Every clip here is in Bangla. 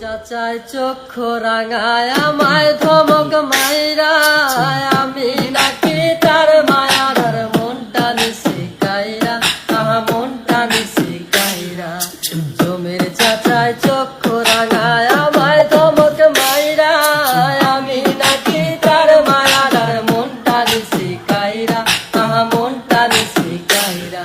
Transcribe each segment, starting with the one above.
চাচাই চক্ষু রাঙায়, আমায় ধমক মাইরা, আমি নাকি তার মায়ার মনটা নিছি কাইরা, আহা, মনটা নিছি কাইরা। জমির চাচাই চক্ষু রাঙায়, আমায় ধমক মাইরা, আমি নাকি তার মায়ার মনটা নিছি কাইরা, আহা, মনটা নিছি কাইরা।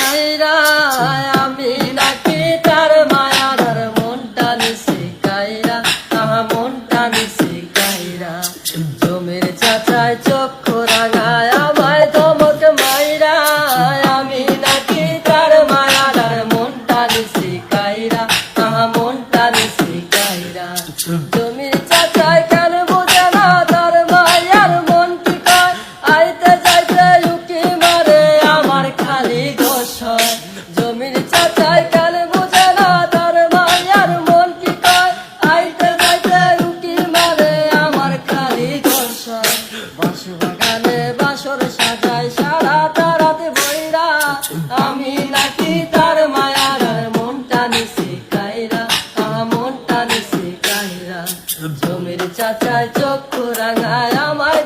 প্রেমে বাসর বইরা আমি নাকি মায়ার আর মনটা কাইরা আমার মনটা নিছি জমির চাচায় চক্ষু রাঙায় আমার